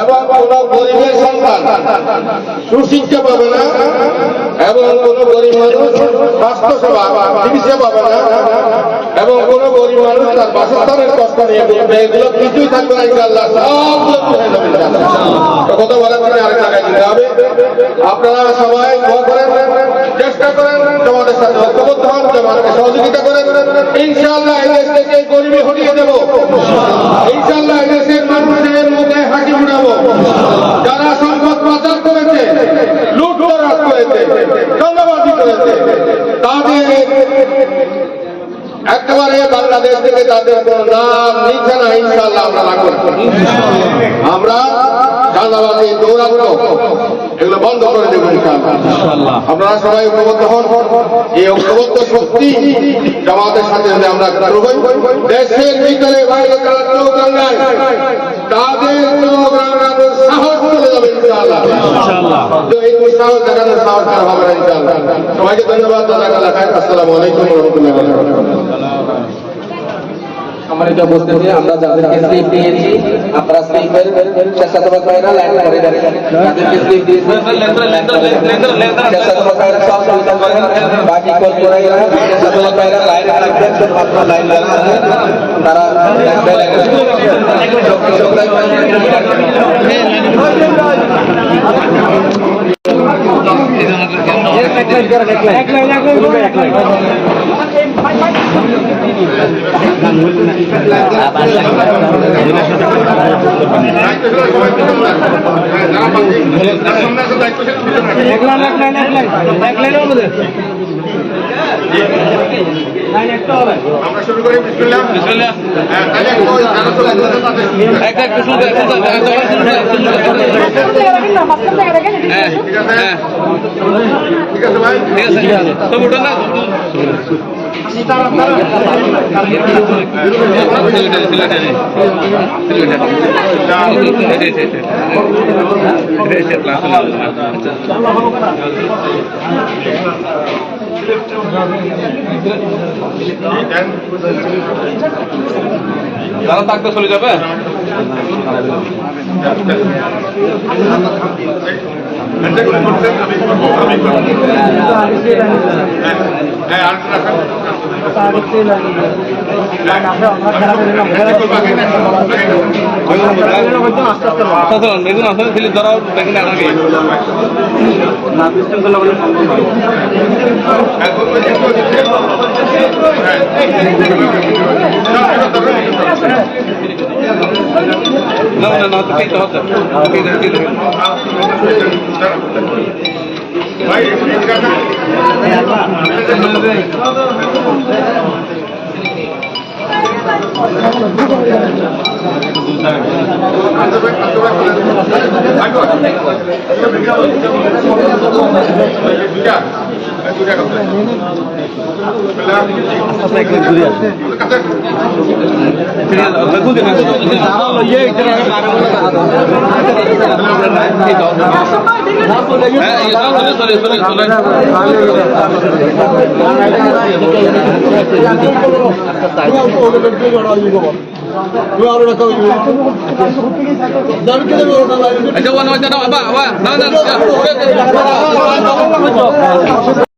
এবং কোন গরিবের সন্তান সুশিক্ষা পাবে না, এবং কোন গরিব মানুষ স্বাস্থ্য সেবা চিকিৎসা পাবে না, এবং কোন গরিব মানুষ তার বাসস্থানের কষ্ট নিয়ে বলবে এগুলো কিছুই থাকবে না ইনশাল্লাহ। তো কথা বলার পরে আরেক জায়গায় দিতে হবে। আপনারা সবাই করেন, চেষ্টা করেন তোমাদের সাথে ঐক্যবদ্ধ হন জমাকে সহযোগিতা করেন। ইনশাআল্লাহ এই দেশ থেকে গরিবি হটিয়ে দেব। তাদের একেবারে বাংলাদেশ থেকে তাদের কোন নাম নিশানা ইনশাআল্লাহ আমরা না। আমরা চাঁদাবাজি দৌরাত্ম এগুলো বন্ধ করে দেবো ইনশাআল্লাহ। আপনারা সবাই ঐক্যবদ্ধ হন। এই ঐক্যবদ্ধ শক্তি জামাতের সাথে যদি আমরা দেশের ভিতরে বাইরে তারা চোখ তাদের চোখ চলে যাবে ইনশাআল্লাহ। তো এই সাহস দেখানোর সাহস আর হবে না ইনশাআল্লাহ। সবাইকে ধন্যবাদ জানাকাল্লাহ আসসালামু আলাইকুম ওয়া রাহমাতুল্লাহি ওয়া বারাকাতুহু। সম্মানিত উপস্থিতি আমরা যাদেরকে স্লিপ দিয়েছি আপনারা স্লিপের স্বেচ্ছাসেবক ভাইরা লাইন করে যাদেরকে স্লিপ দিয়েছি স্বেচ্ছাসেবক ভাইরা সব সুবিধা করেন। বাকি কর্মীরা স্বেচ্ছাসেবক ভাইরা লাইন রাখবেন শুধুমাত্র লাইন রাখবেন তারা আমরা শুরু করি বিসমিল্লাহ বিসমিল্লাহ একটা শুরু করে করে হ্যাঁ ঠিক আছে হ্যাঁ। ঠিক আছে ভাই। ঠিক আছে। তো উঠো না। তারা থাকতে চলে যাবে? বেগুন আসলে দিলে ধরাও বেগুন আগে না না না তো ঠিক হচ্ছে ঠিক আছে ঠিক আছে ভাই ঠিক আছে বেগুন হ্যাঁ চলে চলে চলে চলে আচ্ছা না না না